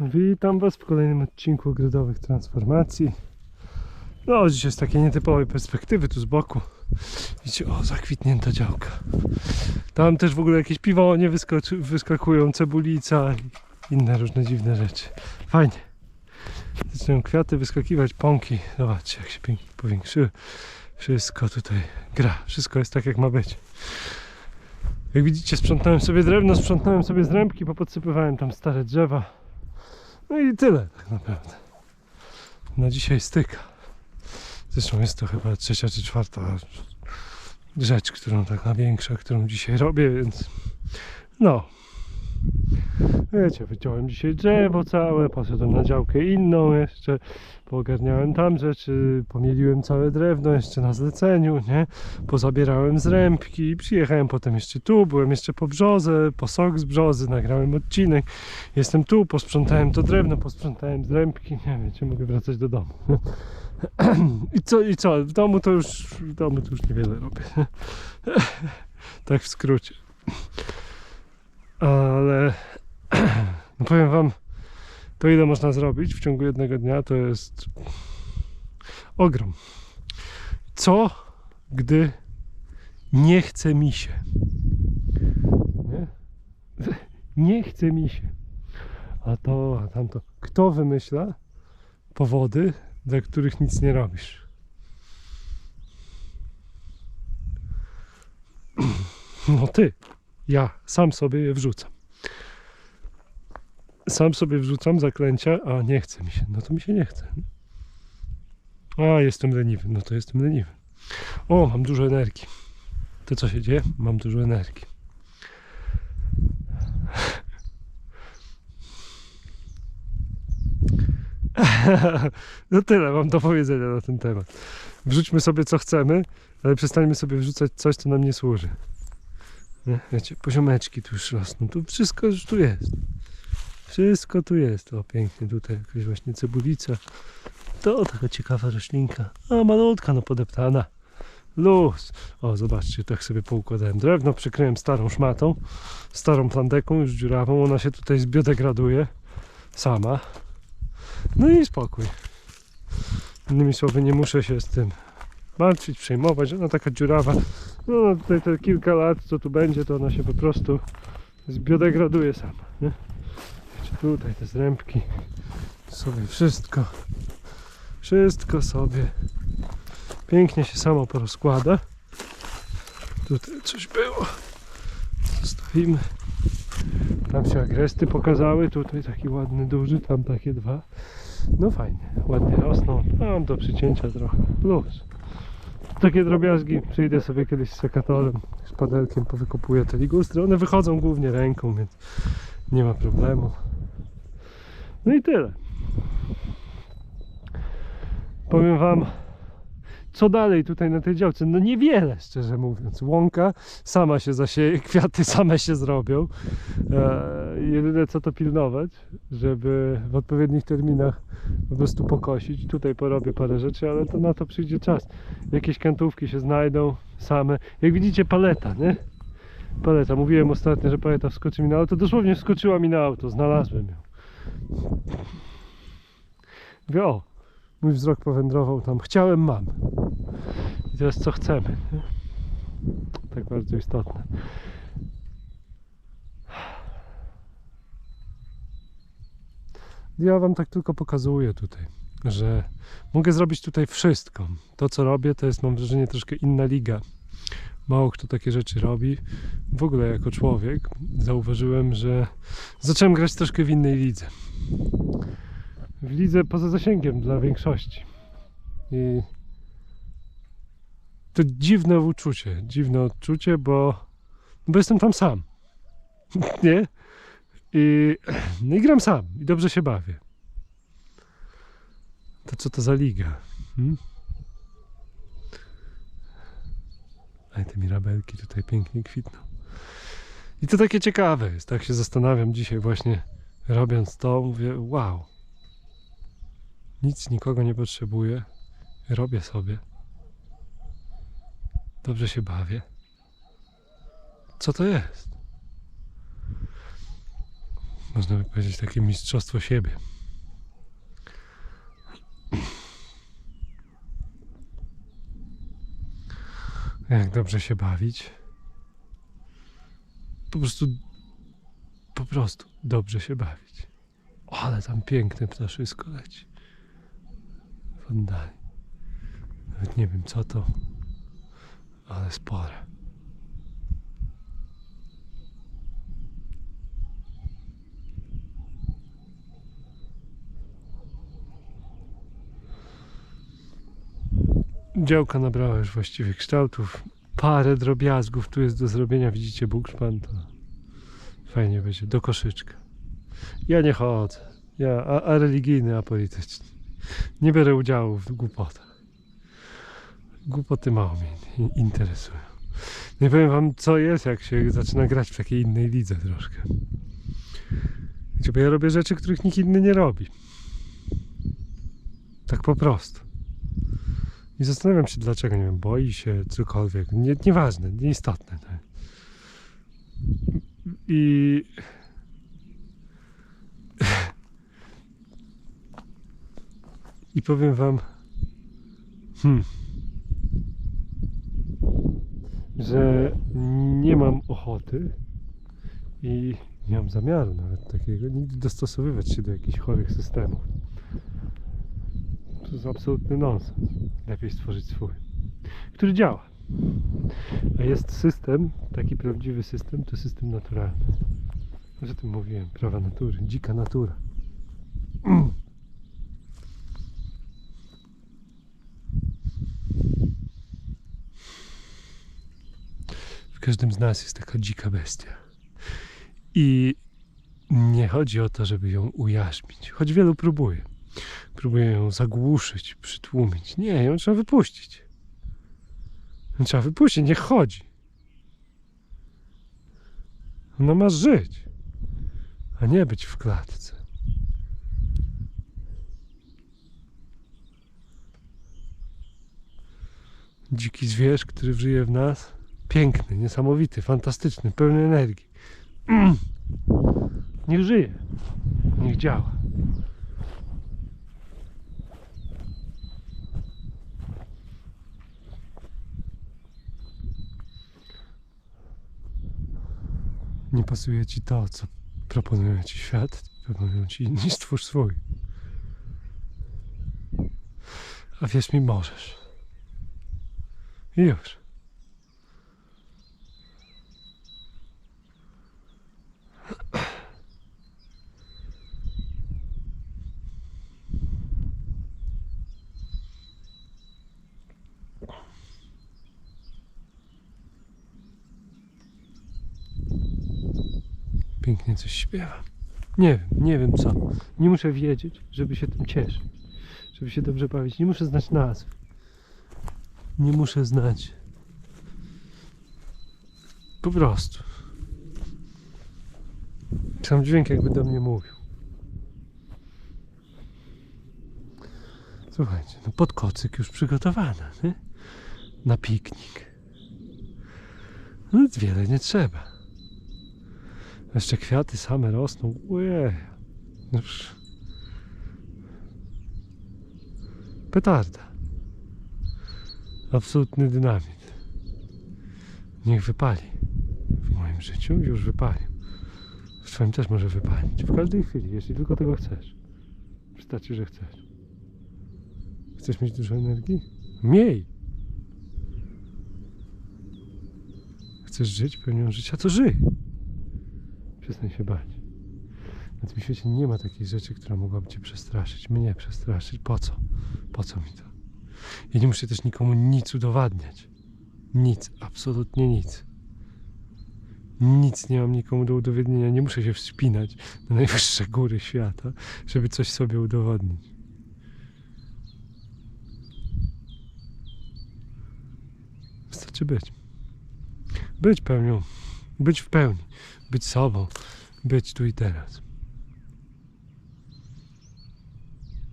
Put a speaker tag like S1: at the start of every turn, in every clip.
S1: Witam Was w kolejnym odcinku ogrodowych transformacji. No, dzisiaj z takiej nietypowej perspektywy tu z boku. Widzicie, o, zakwitnięta działka. Tam też w ogóle jakieś piwonie wyskoczy, wyskakują, cebulica i inne różne dziwne rzeczy. Fajnie. Zaczynają kwiaty wyskakiwać, pąki. Zobaczcie, jak się pięknie powiększyły. Wszystko tutaj gra. Wszystko jest tak, jak ma być. Jak widzicie, sprzątnąłem sobie drewno, sprzątnąłem sobie zrębki, popodsypywałem tam stare drzewa. No i tyle tak naprawdę. Na dzisiaj styka. Zresztą jest to chyba trzecia czy czwarta rzecz, którą tak największa, którą dzisiaj robię, więc no. Wiecie, wyciąłem dzisiaj drzewo całe, poszedłem na działkę inną jeszcze, poogarniałem tam rzeczy, pomieliłem całe drewno jeszcze na zleceniu, nie? Pozabierałem zrębki, przyjechałem potem jeszcze tu, byłem jeszcze po brzozę, po sok z brzozy, nagrałem odcinek, jestem tu, posprzątałem to drewno, posprzątałem zrębki, nie wiecie, mogę wracać do domu. I co, i co, w domu to już, w domu to już niewiele robię. tak w skrócie. Ale no powiem wam, to ile można zrobić w ciągu jednego dnia, to jest ogrom. Co, gdy nie chce mi się? Nie? Nie chce mi się. A to, a tamto. Kto wymyśla powody, dla których nic nie robisz? No ty. Ja sam sobie je wrzucam. Sam sobie wrzucam zaklęcia, a nie chce mi się. No to mi się nie chce. A, jestem leniwy. No to jestem leniwy. O, mam dużo energii. To co się dzieje? Mam dużo energii. No tyle mam do powiedzenia na ten temat. Wrzućmy sobie co chcemy, ale przestańmy sobie wrzucać coś, co nam nie służy. Nie? Wiecie, poziomeczki tu już rosną. Tu wszystko już tu jest. Wszystko tu jest. O, pięknie tutaj jakaś właśnie cebulica. To taka ciekawa roślinka. A, malutka, no podeptana. Luz. O, zobaczcie, tak sobie poukładałem drewno, przykryłem starą szmatą, starą plandeką, już dziurawą. Ona się tutaj zbiodegraduje sama. No i spokój. Innymi słowy, nie muszę się z tym martwić, przejmować. Ona taka dziurawa. No tutaj te kilka lat, co tu będzie, to ona się po prostu zbiodegraduje sama. Nie? Tutaj te zrębki sobie wszystko, wszystko sobie pięknie się samo porozkłada. Tutaj coś było. Zostawimy. Tam się agresty pokazały. Tutaj taki ładny, duży, tam takie dwa. No fajnie, ładnie rosną. Mam do przycięcia trochę. Luz. Takie drobiazgi. Przyjdę sobie kiedyś z sekatorem, z padelkiem, powykopuję te ligustry. One wychodzą głównie ręką, więc nie ma problemu. No i tyle. Powiem wam, co dalej tutaj na tej działce? No niewiele, szczerze mówiąc. Łąka sama się zasieje, kwiaty same się zrobią. E, jedyne co to pilnować, żeby w odpowiednich terminach po prostu pokosić. Tutaj porobię parę rzeczy, ale to na to przyjdzie czas. Jakieś kantówki się znajdą same. Jak widzicie paleta, nie? Paleta. Mówiłem ostatnio, że paleta wskoczy mi na auto. Dosłownie wskoczyła mi na auto. Znalazłem ją. Mówię, o, mój wzrok powędrował tam. Chciałem, mam. I teraz co chcemy. Nie? Tak bardzo istotne. Ja wam tak tylko pokazuję tutaj, że mogę zrobić tutaj wszystko. To co robię to jest mam wrażenie troszkę inna liga. Mało kto takie rzeczy robi. W ogóle jako człowiek zauważyłem, że zacząłem grać troszkę w innej lidze. W lidze poza zasięgiem dla większości. I to dziwne uczucie, dziwne odczucie, bo, bo jestem tam sam. Nie? I, no i gram sam i dobrze się bawię. To co to za liga? Hmm? Ale te mirabelki tutaj pięknie kwitną. I to takie ciekawe jest, tak się zastanawiam dzisiaj właśnie robiąc to, mówię wow. Nic nikogo nie potrzebuję. Robię sobie. Dobrze się bawię. Co to jest? można by powiedzieć, takie mistrzostwo siebie. Jak dobrze się bawić. Po prostu, po prostu dobrze się bawić. O, ale tam piękne ptaszysko leci. W oddali. Nawet nie wiem co to, ale spore. Działka nabrała już właściwych kształtów. Parę drobiazgów tu jest do zrobienia. Widzicie bukszpan, to fajnie będzie. Do koszyczka. Ja nie chodzę. Ja, a, a religijny, a polityczny. Nie biorę udziału w głupotach. Głupoty mało mnie in- interesują. Nie powiem wam, co jest, jak się zaczyna grać w takiej innej lidze troszkę. Wiecie, bo ja robię rzeczy, których nikt inny nie robi. Tak po prostu. I zastanawiam się dlaczego, nie wiem, boi się, cokolwiek. Nie, nieważne, nieistotne. To. I... I powiem wam, hmm, że nie mam ochoty i nie mam zamiaru nawet takiego, nigdy dostosowywać się do jakichś chorych systemów. To jest absolutny nonsens. Lepiej stworzyć swój, który działa. A jest system, taki prawdziwy system, to system naturalny. Już o tym mówiłem, prawa natury, dzika natura. W każdym z nas jest taka dzika bestia. I nie chodzi o to, żeby ją ujarzmić, choć wielu próbuje. Próbuje ją zagłuszyć, przytłumić. Nie, ją trzeba wypuścić. Trzeba wypuścić, niech chodzi. Ona ma żyć, a nie być w klatce. Dziki zwierz, który żyje w nas, piękny, niesamowity, fantastyczny, pełny energii. Niech żyje, niech działa. Nie pasuje ci to, co proponują ci świat, proponują ci inni, stwórz swój. A wierz mi, możesz. Już. Pięknie coś śpiewa. Nie wiem, nie wiem co. Nie muszę wiedzieć, żeby się tym cieszyć. Żeby się dobrze bawić. Nie muszę znać nazw. Nie muszę znać. Po prostu. Sam dźwięk jakby do mnie mówił. Słuchajcie, no podkocyk już przygotowany, nie? Na piknik. No wiele nie trzeba. Jeszcze kwiaty same rosną. Ojej. Już. Petarda. Absolutny dynamit. Niech wypali. W moim życiu już wypalił. W twoim też może wypalić. W każdej chwili, jeśli tylko tego chcesz. Wystarczy, że chcesz. Chcesz mieć dużo energii? Miej! Chcesz żyć pełnią życia, to żyj! Przestań się bać. Na tym świecie nie ma takiej rzeczy, która mogłaby cię przestraszyć. Mnie przestraszyć. Po co? Po co mi to? Ja nie muszę też nikomu nic udowadniać. Nic, absolutnie nic. Nic nie mam nikomu do udowodnienia. Nie muszę się wspinać na najwyższe góry świata, żeby coś sobie udowodnić. Wystarczy być. Być pełnią. Być w pełni być sobą, być tu i teraz.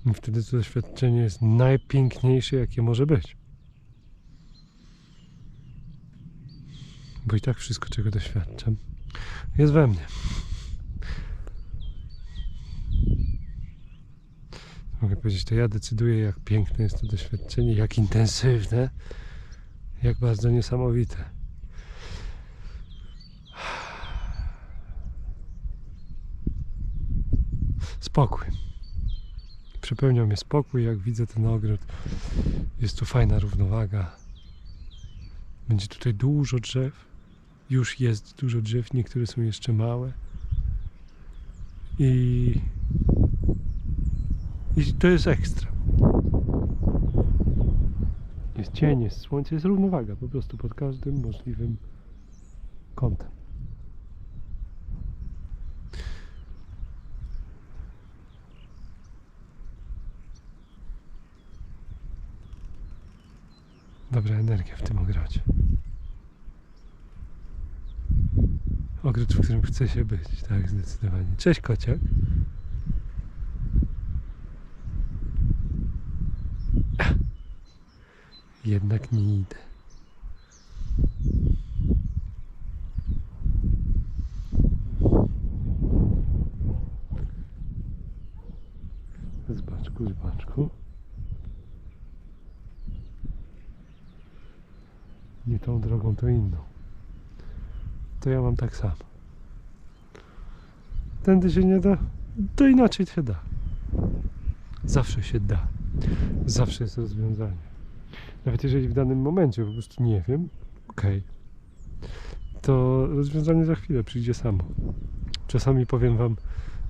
S1: I wtedy to doświadczenie jest najpiękniejsze, jakie może być. Bo i tak wszystko, czego doświadczam, jest we mnie. Mogę powiedzieć, to ja decyduję, jak piękne jest to doświadczenie, jak intensywne, jak bardzo niesamowite. Spokój. Przepełniał mnie spokój, jak widzę ten ogród. Jest tu fajna równowaga. Będzie tutaj dużo drzew. Już jest dużo drzew, niektóre są jeszcze małe. I, i to jest ekstra. Jest cień, jest słońce, jest równowaga po prostu pod każdym możliwym kątem. Dobra energia w tym ogrodzie. Ogród, w którym chce się być, tak, zdecydowanie. Cześć kociak. Jednak nie idę. Nie tą drogą, to inną. To ja mam tak samo. Tędy się nie da, to inaczej się da. Zawsze się da. Zawsze jest rozwiązanie. Nawet jeżeli w danym momencie po prostu nie wiem, okej, to rozwiązanie za chwilę przyjdzie samo. Czasami powiem Wam,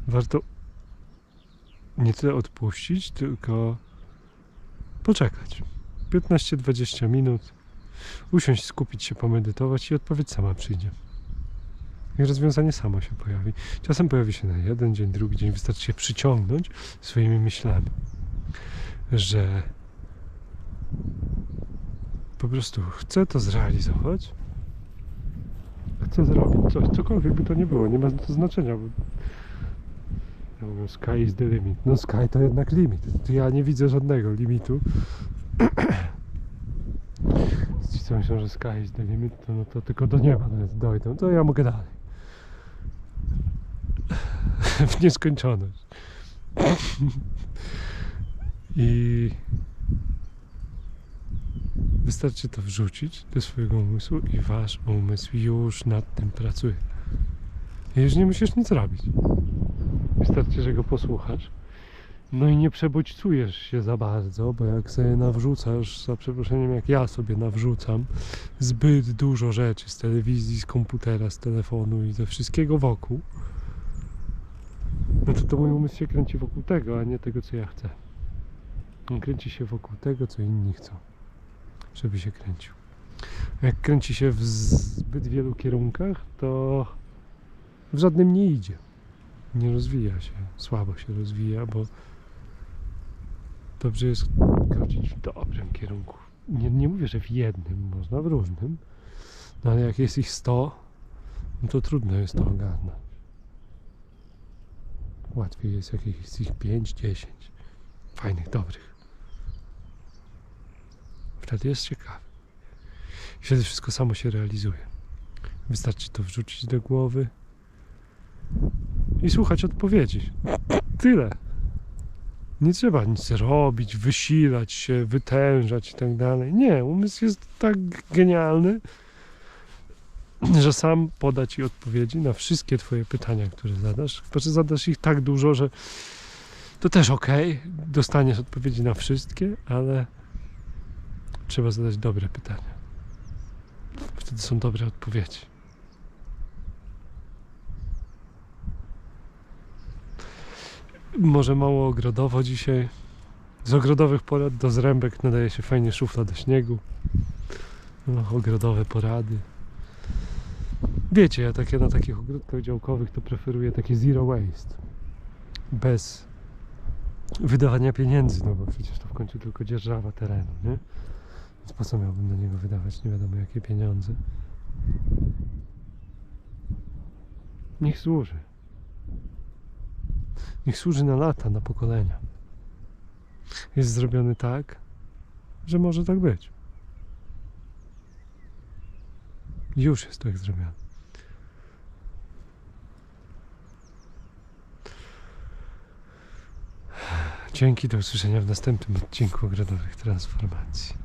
S1: warto nie tyle odpuścić, tylko poczekać. 15-20 minut, usiąść, skupić się, pomedytować i odpowiedź sama przyjdzie. I rozwiązanie samo się pojawi. Czasem pojawi się na jeden dzień, drugi dzień. Wystarczy się przyciągnąć swoimi myślami, że po prostu chcę to zrealizować. Chcę zrobić coś, cokolwiek by to nie było. Nie ma to znaczenia. Bo... Ja mówię, sky is the limit. No sky to jednak limit. Ja nie widzę żadnego limitu. Myślą, że sky is the limit, to, no to tylko do nieba nawet dojdą. To ja mogę dalej. w nieskończoność. I wystarczy to wrzucić do swojego umysłu i wasz umysł już nad tym pracuje. I już nie musisz nic robić. Wystarczy, że go posłuchasz. No i nie przebodźcujesz się za bardzo, bo jak sobie nawrzucasz, za przeproszeniem, jak ja sobie nawrzucam zbyt dużo rzeczy z telewizji, z komputera, z telefonu i ze wszystkiego wokół, no to, to mój umysł się kręci wokół tego, a nie tego, co ja chcę. On kręci się wokół tego, co inni chcą, żeby się kręcił. Jak kręci się w zbyt wielu kierunkach, to w żadnym nie idzie. Nie rozwija się, słabo się rozwija, bo dobrze jest kroczyć w dobrym kierunku. Nie, nie mówię, że w jednym, można w różnym, no ale jak jest ich 100, no to trudno jest to ogarnąć. Łatwiej jest jak jest ich 5, 10 fajnych, dobrych. Wtedy jest ciekawe. I wtedy wszystko samo się realizuje. Wystarczy to wrzucić do głowy i słuchać odpowiedzi. Tyle. Nie trzeba nic robić, wysilać się, wytężać i tak dalej. Nie, umysł jest tak genialny, że sam poda ci odpowiedzi na wszystkie twoje pytania, które zadasz. Że zadasz ich tak dużo, że to też ok, dostaniesz odpowiedzi na wszystkie, ale trzeba zadać dobre pytania. Wtedy są dobre odpowiedzi. Może mało ogrodowo dzisiaj. Z ogrodowych porad do zrębek nadaje się fajnie szufla do śniegu. No, ogrodowe porady. Wiecie, ja takie na takich ogródkach działkowych to preferuję takie zero waste. Bez wydawania pieniędzy, no bo przecież to w końcu tylko dzierżawa terenu, nie? Więc po co miałbym na niego wydawać nie wiadomo jakie pieniądze? Niech służy. Niech służy na lata, na pokolenia. Jest zrobiony tak, że może tak być. Już jest tak zrobione. Dzięki, do usłyszenia w następnym odcinku Ogrodowych Transformacji.